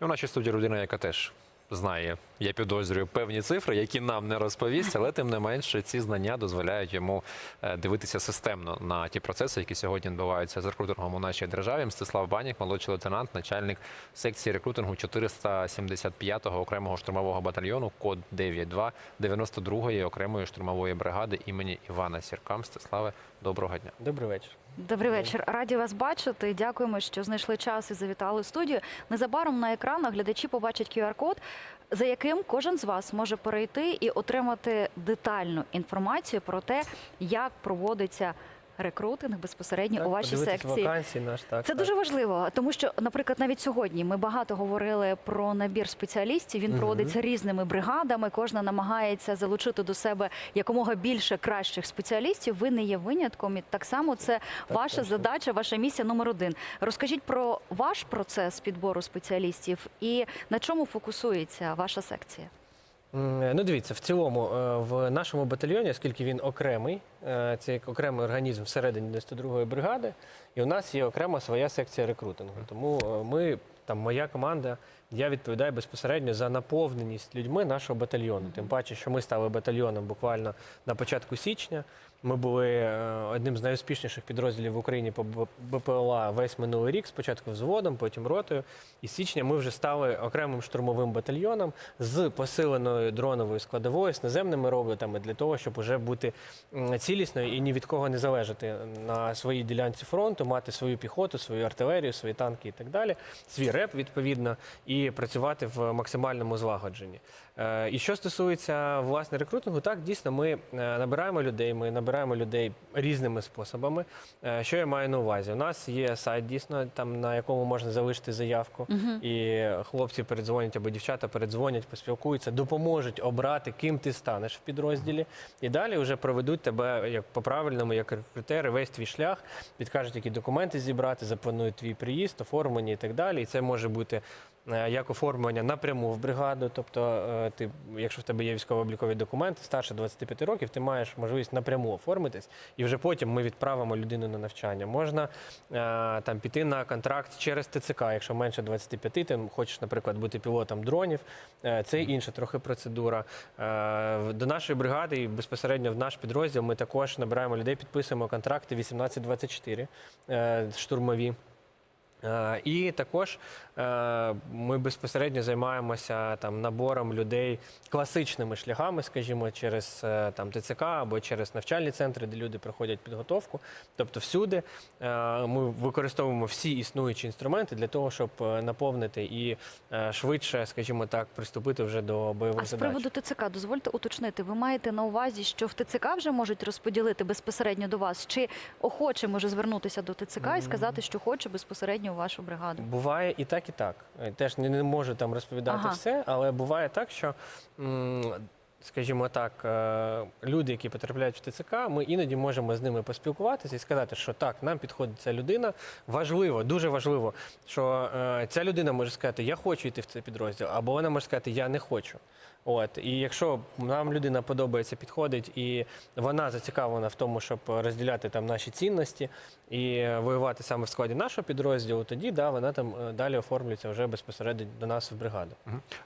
І у нашій студії людина, яка теж знає, я підозрюю певні цифри, які нам не розповість, але тим не менше ці знання дозволяють йому е, дивитися системно на ті процеси, які сьогодні відбуваються з рекрутингом у нашій державі. Мстислав Банік, молодший лейтенант, начальник секції рекрутингу 475-го окремого штурмового батальйону, код 92 92-ї окремої штурмової бригади імені Івана Сірка. Мстиславе, доброго дня. Добрий вечір. Добрий вечір. Раді вас бачити. Дякуємо, що знайшли час і завітали в студію. Незабаром на екранах глядачі побачать QR-код, за яким кожен з вас може перейти і отримати детальну інформацію про те, як проводиться рекрутинг безпосередньо Так, у вашій секції. вакансії наш, так. Це так. дуже важливо, тому що, наприклад, навіть сьогодні ми багато говорили про набір спеціалістів. Він Мгм. проводиться різними бригадами. Кожна намагається залучити до себе якомога більше кращих спеціалістів. Ви не є винятком. І так само це ваша точно. задача, ваша місія номер один. Розкажіть про ваш процес підбору спеціалістів і на чому фокусується ваша секція. Ну, дивіться, в цілому е, в нашому батальйоні, оскільки він окремий, е, це як окремий організм всередині 92-ї бригади, і у нас є окрема своя секція рекрутингу. Тому е, ми, там, моя команда, я відповідаю безпосередньо за наповненість людьми нашого батальйону. Тим паче, що ми стали батальйоном буквально на початку січня. Ми були е, одним з найуспішніших підрозділів в Україні по БПЛА весь минулий рік, спочатку взводом, потім ротою. І з січня ми вже стали окремим штурмовим батальйоном з посиленою дроновою складовою, з наземними роботами для того, щоб уже бути цілісною і ні від кого не залежати на своїй ділянці фронту, мати свою піхоту, свою артилерію, свої танки і так далі, свій реп відповідно, і працювати в максимальному злагодженні. Е, І що стосується власне рекрутингу, так дійсно ми е, набираємо людей. Ми набираємо людей різними способами. Е, Що я маю на увазі? У нас є сайт, дійсно, там на якому можна залишити заявку, і хлопці передзвонять або дівчата передзвонять, поспілкуються, допоможуть обрати, ким ти станеш в підрозділі. І далі вже проведуть тебе як по правильному, як рекрутери, весь твій шлях, підкажуть, які документи зібрати, запланують твій приїзд, оформлення і так далі. І це може бути як оформлення напряму в бригаду. Тобто, е, ти, якщо в тебе є військово-облікові документи, старше 25 років, ти маєш можливість напряму оформитись, і вже потім ми відправимо людину на навчання. Можна е, там піти на контракт через ТЦК, якщо менше 25, ти хочеш, наприклад, бути пілотом дронів. Е, Це інша трохи процедура. Е, До нашої бригади і безпосередньо в наш підрозділ ми також набираємо людей, підписуємо контракти 18-24 е, штурмові. Е, І також е, ми безпосередньо займаємося там набором людей класичними шляхами, скажімо, через е, там ТЦК або через навчальні центри, де люди проходять підготовку. Тобто, всюди ми використовуємо всі існуючі інструменти для того, щоб наповнити і швидше, скажімо так, приступити вже до бойових А з приводу ТЦК, дозвольте уточнити, ви маєте на увазі, що в ТЦК вже можуть розподілити безпосередньо до вас, чи охоче може звернутися до ТЦК і сказати, що хоче безпосередньо у вашу бригаду? Буває і так, і так. Е, Теж не, не можу там розповідати Ага. все, але буває так, що. м, Скажімо так, е, люди, які потрапляють в ТЦК, ми іноді можемо з ними поспілкуватися і сказати, що так, нам підходить ця людина. Важливо, дуже важливо, що е, ця людина може сказати, я хочу йти в цей підрозділ, або вона може сказати, я не хочу. От і якщо нам людина подобається, підходить, і вона зацікавлена в тому, щоб розділяти там наші цінності і воювати саме в складі нашого підрозділу, тоді да, вона там е, далі оформлюється вже безпосередньо до нас в бригаду.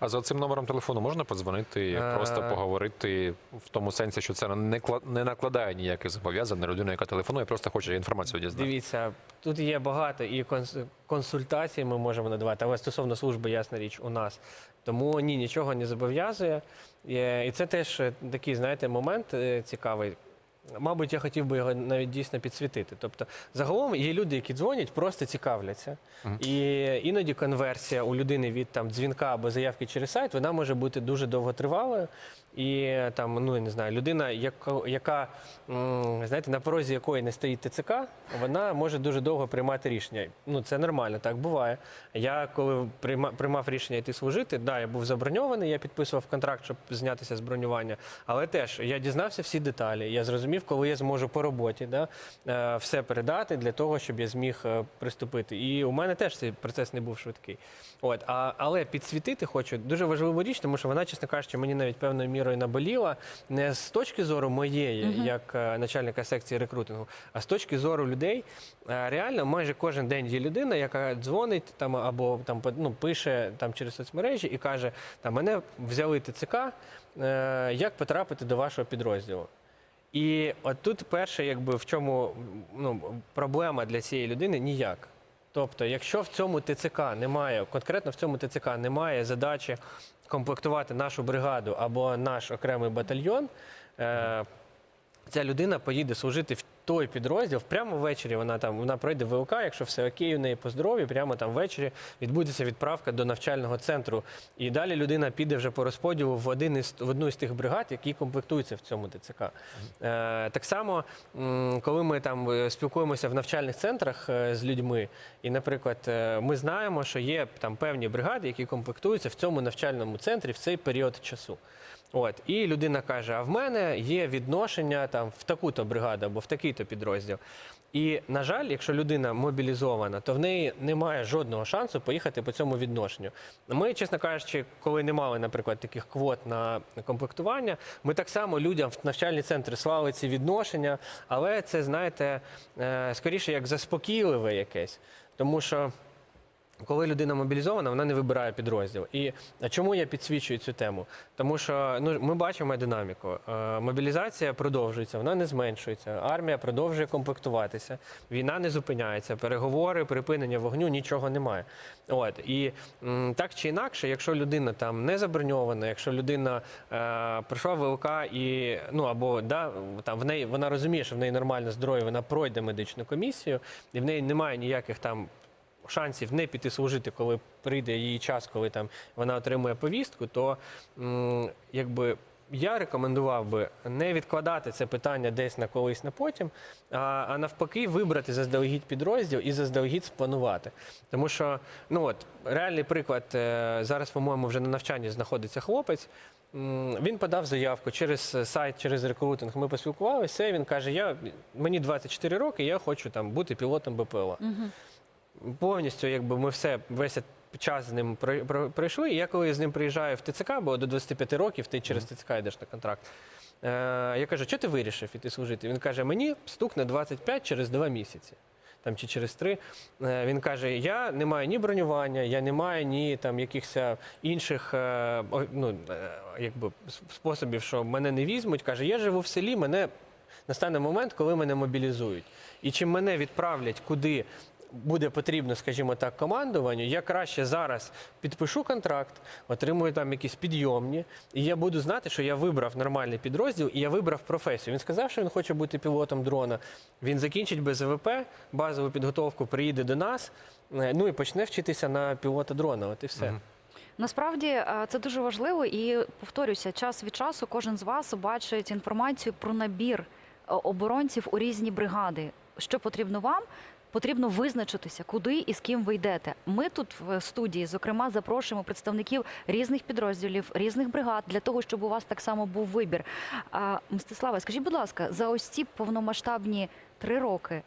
А за цим номером телефону можна подзвонити, Е, просто поговорити в тому сенсі, що це не не накладає ніяких зобов'язань на людину, яка телефонує, просто хоче інформацію дізнатися. Дивіться, тут є багато і конс- консультацій ми можемо надавати, але стосовно служби, ясна річ, у нас. Тому ні, нічого не зобов'язує. І це теж е, такий, знаєте, момент е, цікавий. Мабуть, я хотів би його навіть дійсно підсвітити. Тобто, загалом є люди, які дзвонять, просто цікавляться. І іноді конверсія у людини від там дзвінка або заявки через сайт, вона може бути дуже довготривалою. І там, ну я не знаю, людина, яка, яка знаєте, на порозі якої не стоїть ТЦК, вона може дуже довго приймати рішення. Ну це нормально, так буває. Я коли прийма- приймав рішення йти служити, да, я був заброньований, я підписував контракт, щоб знятися з бронювання. Але теж я дізнався всі деталі. Я зрозумів, коли я зможу по роботі да, е, все передати для того, щоб я зміг е, приступити. І у мене теж цей процес не був швидкий. От, а, але підсвітити хочу дуже важливу річ, тому що вона, чесно кажучи, мені навіть певною мірою наболіла не з точки зору моєї, як е, начальника секції рекрутингу, а з точки зору людей. Е, Реально, майже кожен день є людина, яка дзвонить там або там ну, пише там через соцмережі і каже: там мене взяли ТЦК, е, як потрапити до вашого підрозділу. І от тут перше, якби в чому ну, проблема для цієї людини ніяк. Тобто, якщо в цьому ТЦК немає, конкретно в цьому ТЦК немає задачі комплектувати нашу бригаду або наш окремий батальйон, е, ця людина поїде служити в той підрозділ. Прямо ввечері вона там вона пройде ВЛК, якщо все окей, у неї по здоров'ю, прямо там ввечері відбудеться відправка до навчального центру. І далі людина піде вже по розподілу в один із в одну із тих бригад, які комплектуються в цьому ТЦК. Е, так само, коли ми там е, спілкуємося в навчальних центрах е, з людьми, і, наприклад, е, ми знаємо, що є там певні бригади, які комплектуються в цьому навчальному центрі в цей період часу. От і людина каже: а в мене є відношення там в таку-то бригаду або в такий-то підрозділ. І на жаль, якщо людина мобілізована, то в неї немає жодного шансу поїхати по цьому відношенню. Ми, чесно кажучи, коли не мали, наприклад, таких квот на комплектування, ми так само людям в навчальні центри слали ці відношення, але це, знаєте, е, скоріше як заспокійливе якесь, тому що. Коли людина мобілізована, вона не вибирає підрозділ. І чому я підсвічую цю тему? Тому що ну ми бачимо динаміку. Е, мобілізація продовжується, вона не зменшується. Армія продовжує комплектуватися. Війна не зупиняється. Переговори, припинення вогню, нічого немає. От і так чи інакше, якщо людина там не заброньована, якщо людина е, пройшла ВЛК і ну або да там в неї вона розуміє, що в неї нормальне здоров'я, вона пройде медичну комісію, і в неї немає ніяких там шансів не піти служити, коли прийде її час, коли там вона отримує повістку, то якби. Я рекомендував би не відкладати це питання десь на колись на потім, а, а навпаки, вибрати заздалегідь підрозділ і заздалегідь спланувати. Тому що, ну от реальний приклад е, зараз, по-моєму, вже на навчанні знаходиться хлопець. Він подав заявку через сайт, через рекрутинг. Ми поспілкувалися. Він каже: Я мені 24 роки, я хочу там бути пілотом БПЛА повністю, якби ми все весь час з ним пройшли. І я коли з ним приїжджаю в ТЦК, бо до 25 років ти через ТЦК йдеш на контракт. Е, я кажу, що ти вирішив іти служити? Він каже, мені стукне 25 через 2 місяці. Там чи через три. Е, Він каже: я не маю ні бронювання, я не маю ні там якихось інших е, ну, якби, способів, що мене не візьмуть. Каже, я живу в селі, мене настане момент, коли мене мобілізують. І чим мене відправлять куди буде потрібно, скажімо так, командуванню, я краще зараз підпишу контракт, отримую там якісь підйомні, і я буду знати, що я вибрав нормальний підрозділ і я вибрав професію. Він сказав, що він хоче бути пілотом дрона. Він закінчить БЗВП, базову підготовку, приїде до нас, е, ну і почне вчитися на пілота дрона. От і все. Насправді е, це дуже важливо і повторюся, час від часу кожен з вас бачить інформацію про набір е, оборонців у різні бригади. Що потрібно вам? Потрібно визначитися, куди і з ким ви йдете. Ми тут в студії, зокрема, запрошуємо представників різних підрозділів, різних бригад для того, щоб у вас так само був вибір. А, Мстислава, скажіть, будь ласка, за ось ці повномасштабні три роки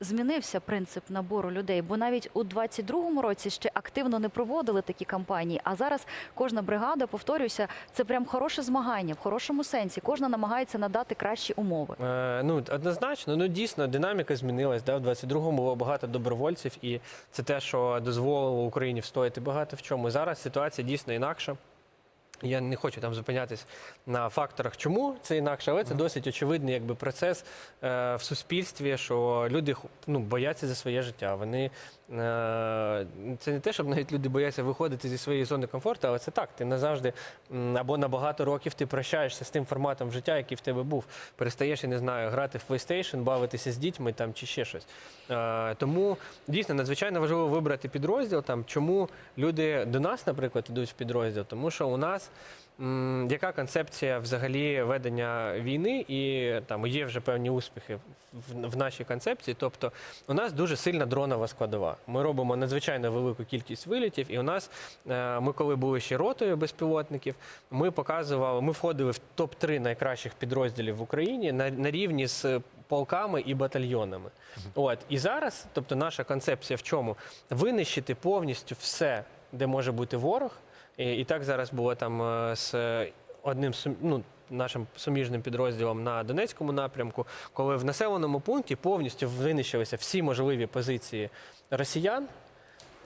змінився принцип набору людей, бо навіть у 22-му році ще активно не проводили такі кампанії. А зараз кожна бригада, повторюся, це прям хороше змагання в хорошому сенсі. Кожна намагається надати кращі умови. Е, ну, однозначно, ну дійсно, динаміка змінилась. Да? В 22-му було багато добровольців, і це те, що дозволило Україні встояти багато в чому. Зараз ситуація дійсно інакша. Я не хочу там зупинятись на факторах, чому це інакше, але це досить очевидний якби, процес е, в суспільстві, що люди ну, бояться за своє життя. Вони е, це не те, щоб навіть люди бояться виходити зі своєї зони комфорту, але це так. Ти назавжди або на багато років ти прощаєшся з тим форматом життя, який в тебе був. Перестаєш, я не знаю, грати в PlayStation, бавитися з дітьми там чи ще щось. Е, тому дійсно надзвичайно важливо вибрати підрозділ. Там чому люди до нас, наприклад, ідуть в підрозділ, тому що у нас м, Яка концепція взагалі ведення війни, і там є вже певні успіхи в, в нашій концепції. Тобто, у нас дуже сильна дронова складова. Ми робимо надзвичайно велику кількість вилітів, і у нас е, ми, коли були ще ротою безпілотників, ми показували, ми входили в топ 3 найкращих підрозділів в Україні на, на рівні з полками і батальйонами. От і зараз, тобто, наша концепція в чому? Винищити повністю все, де може бути ворог. І, і так зараз було там е, з одним ну, нашим суміжним підрозділом на Донецькому напрямку, коли в населеному пункті повністю винищилися всі можливі позиції росіян,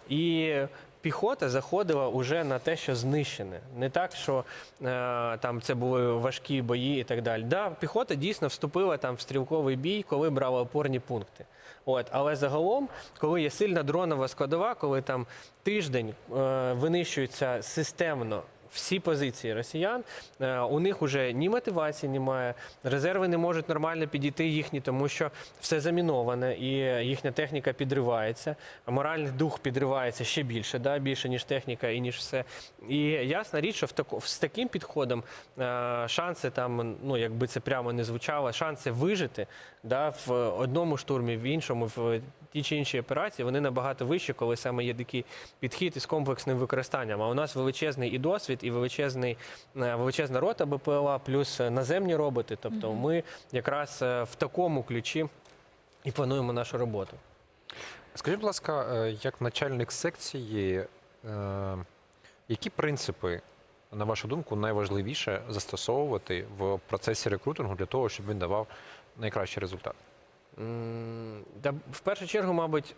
і піхота заходила уже на те, що знищене. Не так, що е, там це були важкі бої і так далі. Да, піхота дійсно вступила там в стрілковий бій, коли брала опорні пункти. От, але загалом, коли є сильна дронова складова, коли там тиждень е, винищується системно всі позиції росіян, е, у них вже ні мотивації немає, резерви не можуть нормально підійти їхні, тому що все заміноване і їхня техніка підривається, а моральний дух підривається ще більше, да, більше ніж техніка і ніж все. І ясна річ, що в тако, з таким підходом е, шанси там, ну якби це прямо не звучало, шанси вижити да, в одному штурмі, в іншому, в ті чи інші операції, вони набагато вищі, коли саме є такий підхід із комплексним використанням. А у нас величезний і досвід, і величезний, е, величезна рота БПЛА, плюс е, наземні роботи. Тобто ми якраз е, в такому ключі і плануємо нашу роботу. Скажіть, будь ласка, як начальник секції, які принципи, на вашу думку, найважливіше застосовувати в процесі рекрутингу для того, щоб він давав найкращий результат? Та в першу чергу, мабуть,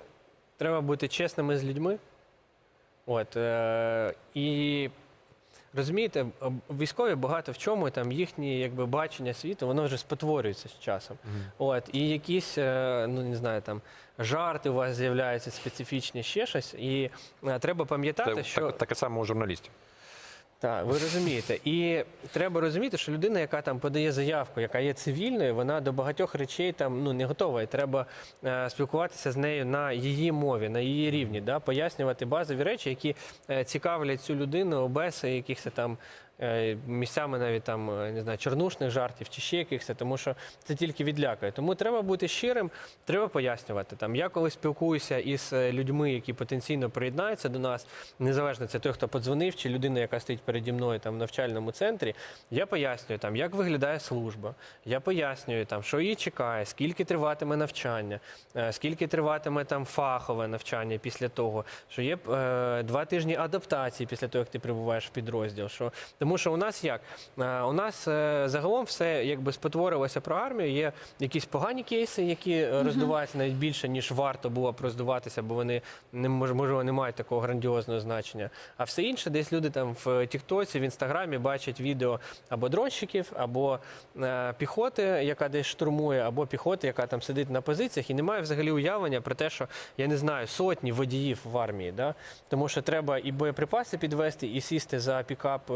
треба бути чесними з людьми. От, і розумієте, військові багато в чому там їхнє якби, бачення світу, воно вже спотворюється з часом. От, і якісь, е, ну не знаю, там жарти у вас з'являються специфічні, ще щось. І е, треба пам'ятати, що так, таке само у журналістів. Так, ви розумієте. І треба розуміти, що людина, яка там подає заявку, яка є цивільною, вона до багатьох речей там ну не готова. І треба е, спілкуватися з нею на її мові, на її рівні, да, пояснювати базові речі, які е, цікавлять цю людину без якихось там. Е, Місцями навіть там е, не знаю, чорнушних жартів чи ще якихось, тому що це тільки відлякує. Тому треба бути щирим, треба пояснювати. Там я коли спілкуюся із е, людьми, які потенційно приєднаються до нас, незалежно це той, хто подзвонив, чи людина, яка стоїть переді мною там в навчальному центрі. Я пояснюю там, як виглядає служба. Я пояснюю там, що її чекає, скільки триватиме навчання, скільки триватиме там фахове навчання після того, що є е, два тижні адаптації після того, як ти прибуваєш в підрозділ. Що тому, що у нас як Е, у нас е, загалом все якби спотворилося про армію. Є якісь погані кейси, які е, роздуваються навіть більше ніж варто було б роздуватися, бо вони не можливо не мають такого грандіозного значення. А все інше, десь люди там в Тіктоці, в інстаграмі бачать відео або дронщиків, або піхоти, яка десь штурмує, або піхоти, яка там сидить на позиціях, і немає взагалі уявлення про те, що я не знаю сотні водіїв в армії. Да? Тому що треба і боєприпаси підвести, і сісти за пікап,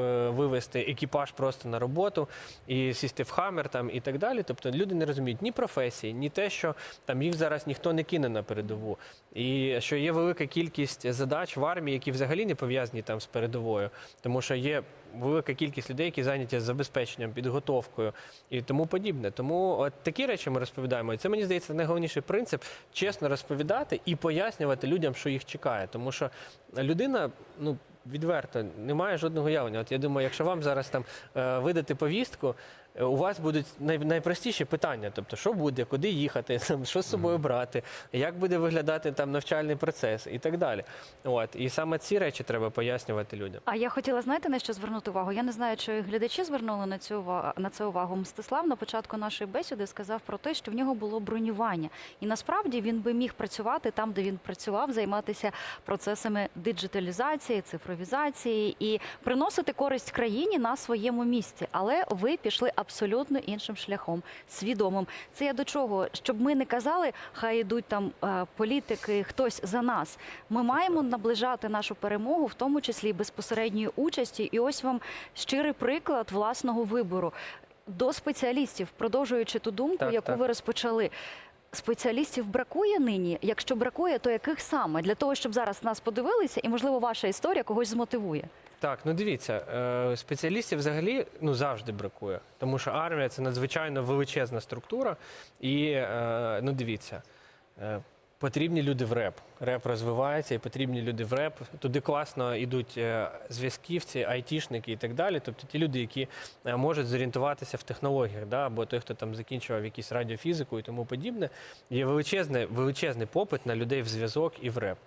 вивести екіпаж просто на роботу, і сісти в хамер там і так далі. Тобто люди не розуміють ні професії, ні те, що там їх зараз ніхто не кине на передову. І що є велика кількість задач в армії, які взагалі не пов'язані там з передовою, тому що є велика кількість людей, які зайняті забезпеченням, підготовкою і тому подібне. Тому от такі речі ми розповідаємо. І це мені здається найголовніший принцип чесно розповідати і пояснювати людям, що їх чекає. Тому що людина, ну. Відверто немає жодного уявлення. От я думаю, якщо вам зараз там е, видати повістку, у вас будуть най, найпростіші питання: тобто, що буде, куди їхати, там, що з собою брати, як буде виглядати там навчальний процес і так далі. От і саме ці речі треба пояснювати людям. А я хотіла знаєте на що звернути увагу? Я не знаю, чи глядачі звернули на цю увагу на це увагу. Мстислав на початку нашої бесіди сказав про те, що в нього було бронювання, і насправді він би міг працювати там, де він працював, займатися процесами диджиталізації, цифровізації і приносити користь країні на своєму місці. Але ви пішли абсолютно іншим шляхом, свідомим. Це я до чого? Щоб ми не казали, хай йдуть там е, політики, хтось за нас. Ми маємо наближати нашу перемогу, в тому числі безпосередньої участі. І ось вам щирий приклад власного вибору. До спеціалістів, продовжуючи ту думку, Так, яку так. ви розпочали. Спеціалістів бракує нині? Якщо бракує, то яких саме? Для того, щоб зараз нас подивилися, і можливо ваша історія когось змотивує. Так, ну дивіться, е, спеціалістів взагалі ну завжди бракує, тому що армія це надзвичайно величезна структура, і е, ну дивіться. Потрібні люди в реп. Реп розвивається, і потрібні люди в реп. Туди класно йдуть е, зв'язківці, айтішники і так далі. Тобто ті люди, які е, можуть зорієнтуватися в технологіях, да, або той, хто там закінчував якісь радіофізику і тому подібне. Є величезний, величезний попит на людей в зв'язок і в реп.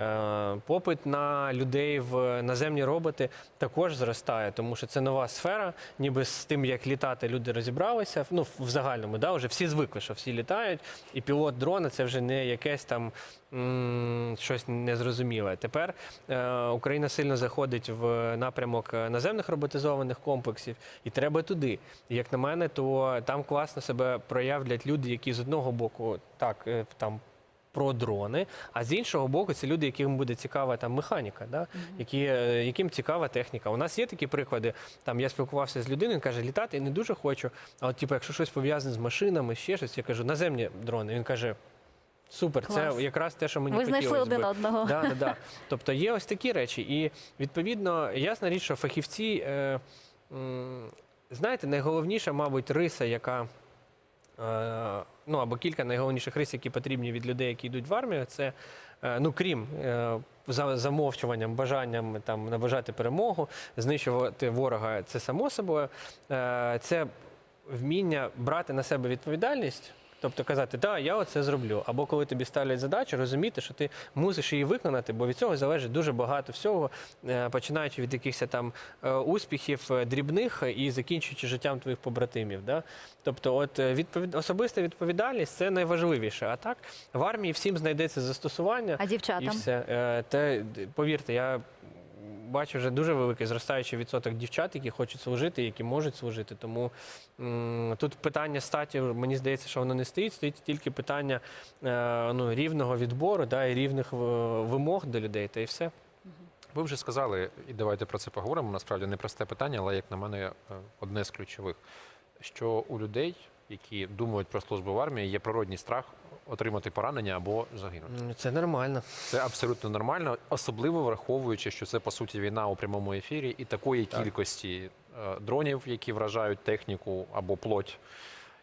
Е, Попит на людей в наземні роботи також зростає, тому що це нова сфера. Ніби з тим, як літати, люди розібралися. Ну, в загальному, да, вже всі звикли, що всі літають, і пілот дрона це вже не якесь там м, щось незрозуміле. Тепер е, Україна сильно заходить в напрямок наземних роботизованих комплексів, і треба туди. І, як на мене, то там класно себе проявлять люди, які з одного боку так е, там про дрони, а з іншого боку, це люди, яким буде цікава там механіка, да? які, е, яким цікава техніка. У нас є такі приклади. Там я спілкувався з людиною, він каже, літати я не дуже хочу. А от, типу, якщо щось пов'язане з машинами, ще щось, я кажу, наземні дрони. Він каже. Супер, Клас. це якраз те, що мені Ви знайшли хотілося би. один одного. Да, да, да. Тобто є ось такі речі. І відповідно, ясна річ, що фахівці, е, м, знаєте, найголовніша, мабуть, риса, яка. Е, ну або кілька найголовніших рис, які потрібні від людей, які йдуть в армію, це е, ну крім е, за замовчуванням, бажанням там наближати перемогу, знищувати ворога, це само собою. Е, Це вміння брати на себе відповідальність. Тобто казати, так, я оце зроблю. Або коли тобі ставлять задачу, розуміти, що ти мусиш її виконати, бо від цього залежить дуже багато всього, е, починаючи від якихось там е, успіхів е, дрібних і закінчуючи життям твоїх побратимів. Да? Тобто, от відповід... особиста відповідальність це найважливіше. А так в армії всім знайдеться застосування. А І все. Те, повірте, я бачу вже дуже великий зростаючий відсоток дівчат, які хочуть служити, які можуть служити. Тому тут питання статі, мені здається, що воно не стоїть. Стоїть тільки питання е, ну, рівного відбору да, і рівних е, вимог до людей, та і все. Ви вже сказали, і давайте про це поговоримо. Насправді непросте питання, але як на мене, е, одне з ключових, що у людей, які думають про службу в армії, є природній страх отримати поранення або загинути. Це нормально. Це абсолютно нормально, особливо враховуючи, що це по суті війна у прямому ефірі, і такої Так. кількості е, дронів, які вражають техніку або плоть,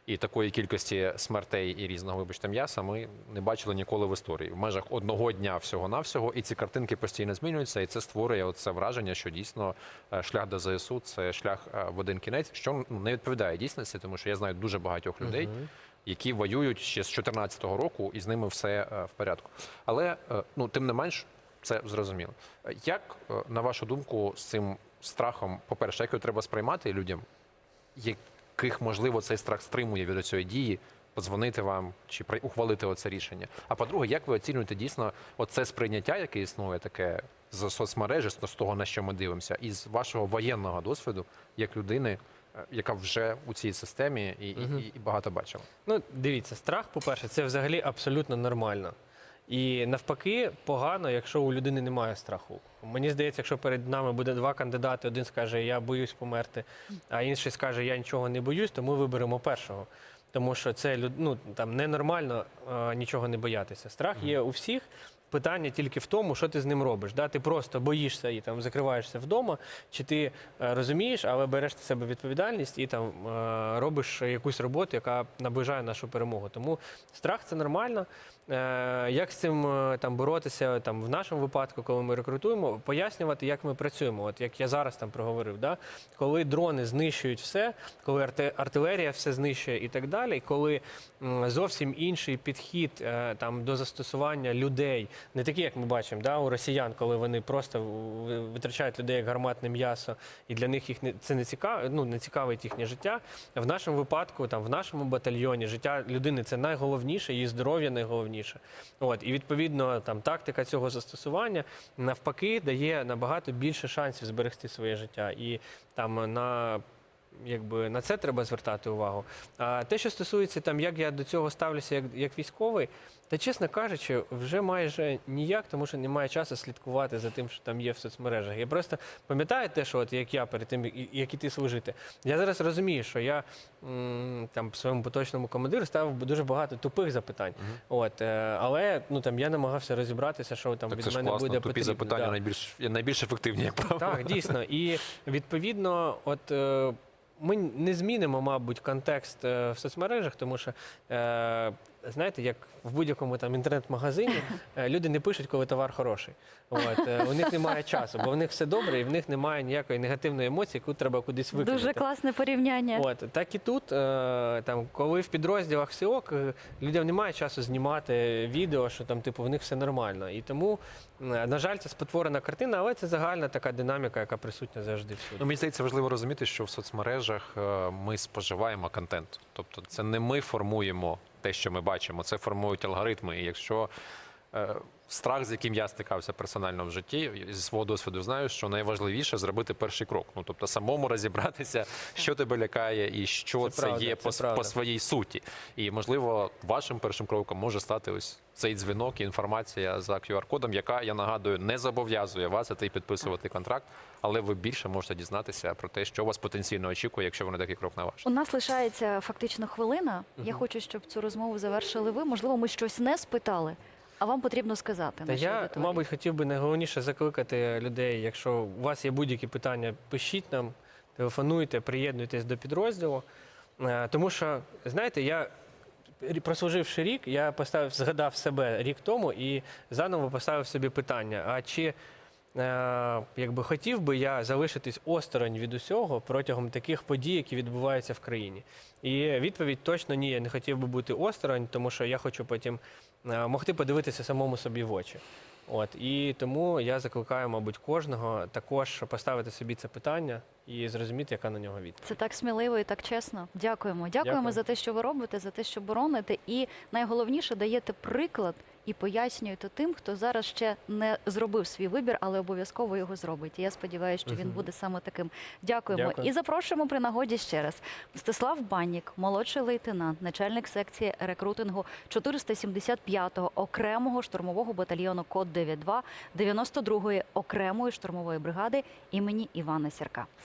і такої кількості смертей і різного, вибачте, м'яса ми не бачили ніколи в історії. В межах одного дня всього-навсього, і ці картинки постійно змінюються, і це створює оце враження, що дійсно е, шлях до ЗСУ це шлях е, в один кінець, що ну, не відповідає дійсності, тому що я знаю дуже багатьох людей Мгм. Які воюють ще з 2014 року, і з ними все е, в порядку. Але е, ну тим не менш, це зрозуміло. Як е, на вашу думку з цим страхом, по-перше, як його треба сприймати людям, яких можливо цей страх стримує від цієї дії? Подзвонити вам чи ухвалити оце рішення. А по-друге, як ви оцінюєте дійсно оце сприйняття, яке існує таке з соцмережі, з того, на що ми дивимося, і з вашого воєнного досвіду, як людини, яка вже у цій системі і, і, і багато бачила? Ну, дивіться, страх, по-перше, це взагалі абсолютно нормально. І навпаки, погано, якщо у людини немає страху. Мені здається, якщо перед нами буде два кандидати, один скаже, я боюсь померти, а інший скаже, я нічого не боюсь, то ми виберемо першого. Тому що це ну, там ненормально е, нічого не боятися. Страх є у всіх. Питання тільки в тому, що ти з ним робиш. Да? Ти просто боїшся і там закриваєшся вдома, чи ти е, розумієш, але береш на себе відповідальність і там е, робиш якусь роботу, яка наближає нашу перемогу. Тому страх це нормально. Е, як з цим е, там боротися там в нашому випадку, коли ми рекрутуємо, пояснювати, як ми працюємо. От як я зараз там проговорив, да? коли дрони знищують все, коли артилерія все знищує і так далі, коли зовсім інший підхід е, там до застосування людей, не такий, як ми бачимо, да, у росіян, коли вони просто витрачають людей як гарматне м'ясо, і для них їх не це не цікаво, ну не цікавить їхнє життя. В нашому випадку, там в нашому батальйоні, життя людини це найголовніше, її здоров'я найголовніше. От і відповідно там тактика цього застосування навпаки дає набагато більше шансів зберегти своє життя. І там на якби на це треба звертати увагу. А те, що стосується там, як я до цього ставлюся як, як військовий, та чесно кажучи, вже майже ніяк, тому що немає часу слідкувати за тим, що там є в соцмережах. Я просто пам'ятаю те, що от як я перед тим, як- іти служити. Я зараз розумію, що я там своєму поточному командиру ставив дуже багато тупих запитань. От, е, але ну там я намагався розібратися, що там Так від це мене класно. буде Тупі потрібно. запитання Да. найбільш найбільш ефективні, як правило. Так, дійсно. І відповідно, от е, ми не змінимо, мабуть, контекст е, в соцмережах, тому що. Знаєте, як в будь-якому там інтернет-магазині е, люди не пишуть, коли товар хороший. От, е, у них немає часу, бо в них все добре, і в них немає ніякої негативної емоції, яку треба кудись викинути. Дуже класне порівняння. От так і тут, е, там, коли в підрозділах СІОК, людям немає часу знімати відео, що там, типу, в них все нормально. І тому, на жаль, це спотворена картина, але це загальна така динаміка, яка присутня завжди всюди. Ну, мені здається, важливо розуміти, що в соцмережах ми споживаємо контент. Тобто, це не ми формуємо те, що ми бачимо, це формують алгоритми. І якщо е, страх, з яким я стикався персонально в житті, зі свого досвіду знаю, що найважливіше зробити перший крок. Ну тобто самому розібратися, що тебе лякає і що Це це, правда, є це по, правда. по своїй суті. І можливо, вашим першим кроком може стати ось цей дзвінок і інформація за QR-кодом, яка я нагадую не зобов'язує вас іти підписувати контракт, але ви більше можете дізнатися про те, що вас потенційно очікує, якщо ви на такий крок наважите. У нас лишається фактично хвилина. Я хочу, щоб цю розмову завершили ви. Можливо, ми щось не спитали, а вам потрібно сказати. Та я, аудиторії. мабуть, хотів би найголовніше закликати людей, якщо у вас є будь-які питання, пишіть нам, телефонуйте, приєднуйтесь до підрозділу. Е, Тому що, знаєте, я прослуживши рік, я поставив, згадав себе рік тому і заново поставив собі питання: а чи якби хотів би я залишитись осторонь від усього протягом таких подій, які відбуваються в країні? І відповідь точно ні, я не хотів би бути осторонь, тому що я хочу потім е, могти подивитися самому собі в очі. От і тому я закликаю, мабуть, кожного також поставити собі це питання і зрозуміти, яка на нього відповідь. Це так сміливо і так чесно. Дякуємо. Дякуємо Дякую. за те, що ви робите, за те, що бороните. І найголовніше даєте приклад і пояснюєте тим, хто зараз ще не зробив свій вибір, але обов'язково його зробить. І я сподіваюся, що він буде саме таким. Дякуємо. Дякую. І запрошуємо при нагоді ще раз. Мстислав Баннік, молодший лейтенант, начальник секції рекрутингу 475-го окремого штурмового батальйону Код 92 92-ї окремої штурмової бригади імені Івана Сірка.